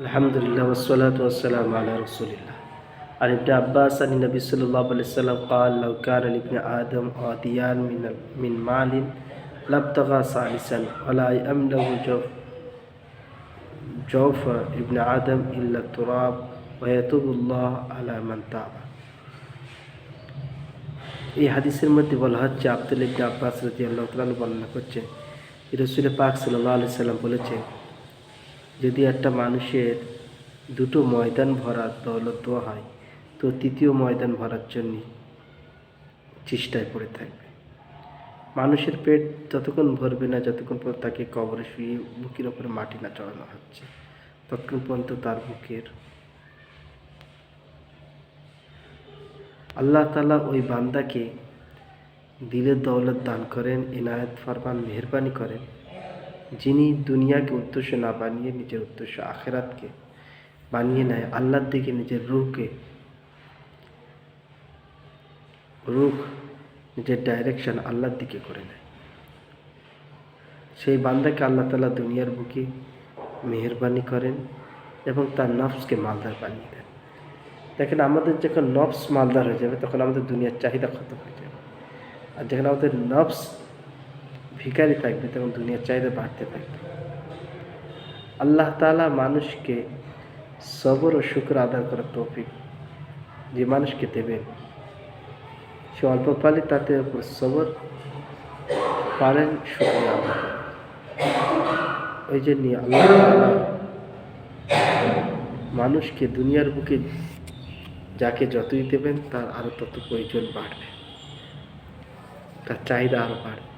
الحمد لله والصلاة والسلام على رسول الله عن ابن عباس عن النبي صلى الله عليه وسلم قال لو كان لابن آدم واديان من من مال لابتغى ثالثا ولا يملأ جوف جوف ابن آدم إلا التراب ويتوب الله على من تاب এই হাদিসের মধ্যে বলা হচ্ছে আব্দুল ইবনে আব্বাস রাদিয়াল্লাহু তাআলা বর্ণনা করছেন রসুল পাক সাল্লাল্লাহু আলাইহি সাল্লাম বলেছেন যদি একটা মানুষের দুটো ময়দান ভরার দৌলত দেওয়া হয়, তো তৃতীয় ময়দান ভরার জন্য চেষ্টায় পড়ে থাকবে। মানুষের পেট যতক্ষণ ভরবে না, যতক্ষণ পর্যন্ত তাকে কবরে শুয়ে বুকের ওপরে মাটি না চড়ানো হচ্ছে, ততক্ষণ পর্যন্ত তার বুকের আল্লাহ তালা ওই বান্দাকে দিলের দৌলত দান করেন, এনায়ত ফরমান, মেহরবানি করেন। যিনি দুনিয়াকে উদ্দেশ্য না বানিয়ে নিজের উদ্দেশ্য আখেরাতকে বানিয়ে নেয়, আল্লাহর দিকে নিজের রুহকে রুখ নিজের ডাইরেকশন আল্লাহর দিকে করে নেয়। সেই বান্দাকে আল্লাহ তালা দুনিয়ার বুকে মেহরবানি করেন এবং তার নফসকে মালদার বানিয়ে দেন। দেখেন, আমাদের যখন নফস মালদার হয়ে যাবে, তখন আমাদের দুনিয়ার চাহিদা খতম হয়ে যাবে। আর যখন আমাদের নফস ভিখারি থাকবে, তখন দুনিয়ার চাহিদা বাড়তে থাকবে। আল্লাহ তালা মানুষকে সবর ও শুক্র আদায় করার তৌফিক যে মানুষকে দেবেন। সে অল্প পালে তাতে উপর সবর পারেন, শুক্র আদায় ওই জন্য আল্লাহ মানুষকে দুনিয়ার বুকে যাকে যতই দেবেন, তার আরও তত প্রয়োজন বাড়বে। তার চাহিদা আরও বাড়বে।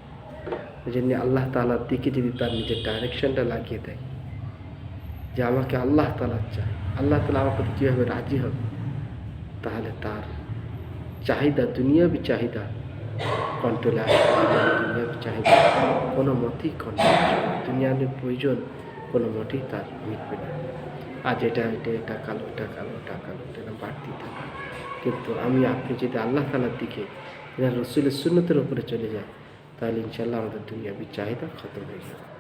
জন্য আল্লাহ তালার দিকে যদি তার নিজের ডাইরেকশনটা লাগিয়ে দেয়, যে আমাকে আল্লাহ তালা চাই আল্লাহ তালা আমার প্রতি কীভাবে রাজি হবে, তাহলে তার চাহিদা, দুনিয়াবি চাহিদা কন্ট্রোলে আসবে, দুনিয়াবি চাহিদা কোনো মতেই কন্ট্রোল না। দুনিয়ার প্রয়োজন কোনো মতেই তার মিটবে না আজ এটা এটা এটা কালো এটা কালো এটা কালো, এটা বাড়তেই থাকে কিন্তু আমি, আপনি যদি আল্লাহ তালার দিকে রসুলের সুন্নতের উপরে চলে যায় তাহলে ইনশাল্লাহ আমাদের দুনিয়াবি চাহিদা খতম হয়ে যাবে।